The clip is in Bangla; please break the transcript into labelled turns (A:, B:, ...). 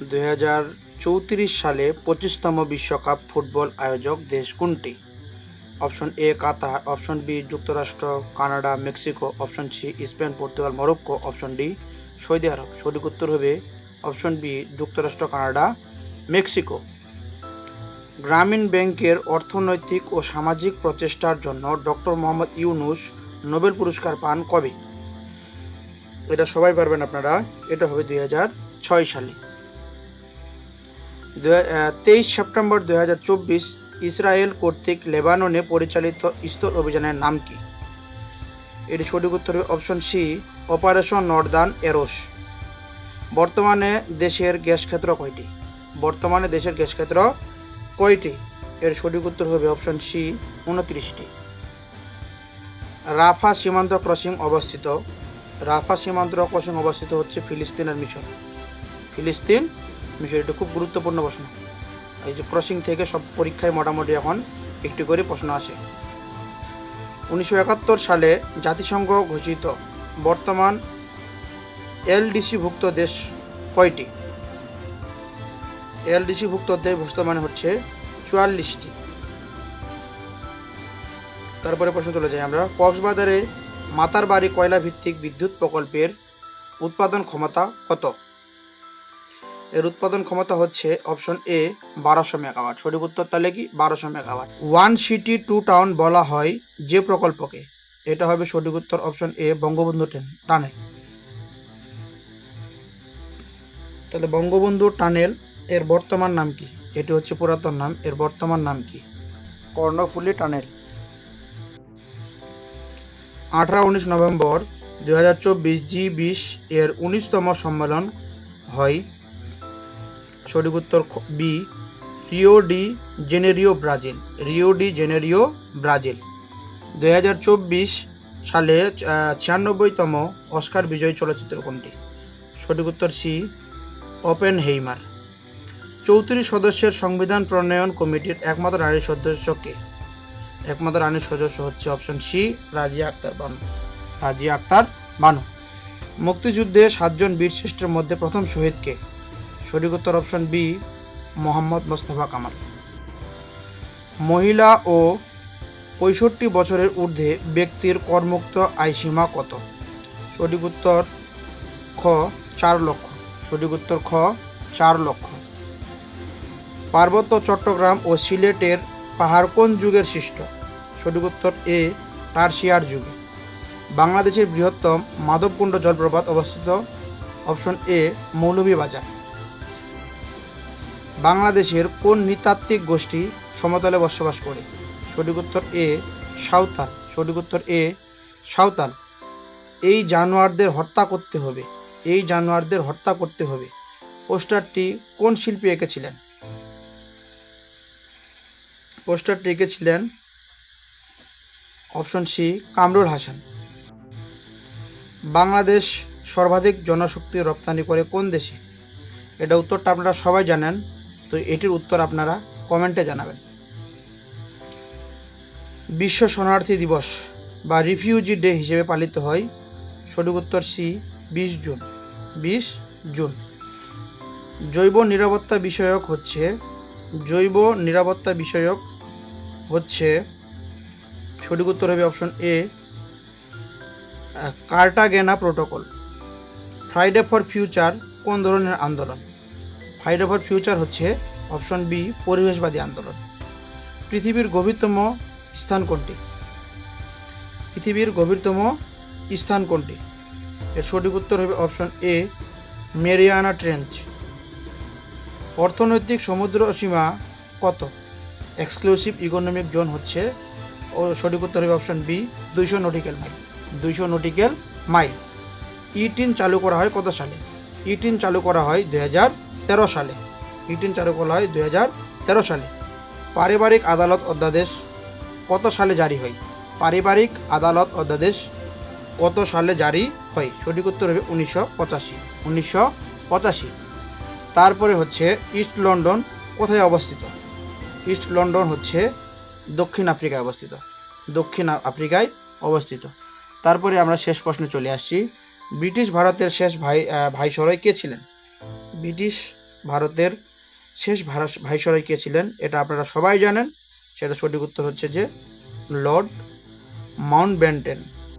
A: দুই হাজার চৌত্রিশ সালে পঁচিশতম বিশ্বকাপ ফুটবল আয়োজক দেশ কোনটি? Option A Qatar, option B যুক্তরাষ্ট্র, Canada, Mexico, option C Spain, Portugal, Morocco, option D Saudi Arab. সঠিক উত্তর হবে অপশন বি যুক্তরাষ্ট্র, কানাডা, মেক্সিকো। গ্রামীণ ব্যাংকের অর্থনৈতিক ও সামাজিক প্রচেষ্টার জন্য ডক্টর মোহাম্মদ ইউনুস নোবেল পুরস্কার পান কবে? এটা সবাই পারবেন আপনারা। এটা হবে দুই হাজার ছয় সালে। তেইশ সেপ্টেম্বর দু হাজার চব্বিশ ইসরায়েল কর্তৃক লেবাননে পরিচালিত স্থল অভিযানের নাম কি? এটি সঠিক উত্তর option C, Operation Northern Arrows. বর্তমানে দেশের গ্যাস ক্ষেত্র কয়টি? বর্তমানে দেশের গ্যাস ক্ষেত্র কয়টি? এর সঠিক উত্তর হবে অপশন সি, উনত্রিশটি। রাফা সীমান্ত ক্রসিং অবস্থিত। রাফা সীমান্ত ক্রসিং অবস্থিত হচ্ছে ফিলিস্তিনের মিশর। ফিলিস্তিন এটা খুব গুরুত্বপূর্ণ প্রশ্ন। এই যে ক্রসিং থেকে সব পরীক্ষায় মোটামুটি এখন একটি করে প্রশ্ন আসে। উনিশশো একাত্তর সালে জাতিসংঘ ঘোষিত। বর্তমান এলডিসিভুক্ত দেশ কয়টি? এলডিসিভুক্ত দেশ বর্তমানে হচ্ছে চুয়াল্লিশটি। তারপরে প্রশ্ন চলে যাই আমরা, কক্সবাজারে মাতার বাড়ি কয়লা ভিত্তিক বিদ্যুৎ প্রকল্পের উৎপাদন ক্ষমতা কত? এর উৎপাদন ক্ষমতা হচ্ছে অপশন এ বারোশো মেগাওয়াট সঠিক উত্তর তাহলে কি? বারোশো megawatt one city two town বলা হয় যে প্রকল্পকে। এটা হবে সঠিক উত্তর option A Bangabandhu train tunnel. তাহলে বঙ্গবন্ধু টানেল, এর বর্তমান নাম কি? এটি হচ্ছে পুরাতন নাম, এর বর্তমান নাম কি? কর্ণফুলী টানেল। আঠারো, উনিশ নভেম্বর দু হাজার চব্বিশ, জি বিশ এর উনিশতম সম্মেলন হয় সঠিক উত্তর B, Rio de Janeiro Brazil, Rio de Janeiro Brazil. দুই হাজার চব্বিশ সালে ছিয়ানব্বইতম অস্কার বিজয়ী চলচ্চিত্র কোনটি? সঠিক উত্তর সি ওপেন হেইমার চৌত্রিশ সদস্যের সংবিধান প্রণয়ন কমিটির একমাত্র নারী সদস্যকে একমাত্র রানীর সদস্য হচ্ছে অপশন সি, রাজিয়া আক্তার বানু। রাজিয়া আক্তার বানু। মুক্তিযুদ্ধে সাতজন বীরশ্রেষ্ঠের মধ্যে প্রথম শহীদকে সঠিক উত্তর অপশন বি মোহাম্মদ মোস্তফা কামাল। মহিলা ও পঁয়ষট্টি বছরের ঊর্ধ্বে ব্যক্তির করমুক্ত আয়সীমা কত? সঠিক উত্তর খ, চার লক্ষ। সঠিক উত্তর খ, চার লক্ষ। পার্বত্য চট্টগ্রাম ও সিলেটের পাহাড় কোন যুগের সৃষ্ট? সঠিক উত্তর এ, টার্সিয়ার যুগে। বাংলাদেশের বৃহত্তম মাধবকুণ্ড জলপ্রপাত অবস্থিত। Option A Moulvibazar. বাংলাদেশের কোন নৃতাত্ত্বিক গোষ্ঠী সমতলে বসবাস করে? সঠিক উত্তর এ, সাঁওতাল। সঠিক উত্তর এ, সাঁওতাল। এই জানোয়ারদের হত্যা করতে হবে। এই জানোয়ারদের হত্যা করতে হবে। পোস্টারটি কোন শিল্পী এঁকেছিলেন? পোস্টারটি এঁকেছিলেন অপশন সি, কামরুল হাসান। বাংলাদেশ সর্বাধিক জনশক্তি রপ্তানি করে কোন দেশে? এটা উত্তরটা আপনারা সবাই জানেন। তো এটির উত্তর আপনারা কমেন্টে জানাবেন। বিশ্ব শরণার্থী দিবস বা রিফিউজি ডে হিসেবে পালিত হয় সঠিক উত্তর সি বিশ জুন। বিশ জুন। জৈব নিরাপত্তা বিষয়ক হচ্ছে, জৈব নিরাপত্তা বিষয়ক হচ্ছে সঠিক উত্তর হবে option A Cartagena Protocol. Friday for Future কোন ধরনের আন্দোলন? ফ্রাইডে ফর ফিউচার হচ্ছে অপশন বি, পরিবেশবাদী আন্দোলন। পৃথিবীর গভীরতম স্থান কোনটি? পৃথিবীর গভীরতম স্থান কোনটি? এর সঠিক উত্তর হবে অপশন এ, মেরিয়ানা ট্রেঞ্চ। অর্থনৈতিক সমুদ্র সীমা কত? এক্সক্লুসিভ ইকোনমিক জোন হচ্ছে, ও সঠিক উত্তর হবে অপশন বি, দুইশো নটিক্যাল মাইল। দুইশো নটিক্যাল মাইল। ইটিন চালু করা হয় কত সালে? ইটিন চালু করা হয় দুই হাজার তেরো সালে। ইটিন চালু হয় দুই হাজার তেরো সালে। পারিবারিক আদালত অধ্যাদেশ কত সালে জারি হয়? পারিবারিক আদালত অধ্যাদেশ কত সালে জারি হয়? সঠিক উত্তর হবে উনিশশো পঁচাশি। উনিশশো পঁচাশি। তারপরে হচ্ছে ইস্ট লন্ডন কোথায় অবস্থিত? ইস্ট লন্ডন হচ্ছে দক্ষিণ আফ্রিকায় অবস্থিত। দক্ষিণ আফ্রিকায় অবস্থিত। তারপরে আমরা শেষ প্রশ্নে চলে আসছি। ব্রিটিশ ভারতের শেষ ভাই ভাইসরয় কে ছিলেন? ব্রিটিশ ভারতের শেষ ভাইসরয় কে ছিলেন, এটা আপনারা সবাই জানেন। সেটা সঠিক উত্তর হচ্ছে যে লর্ড মাউন্ট ব্যান্টেন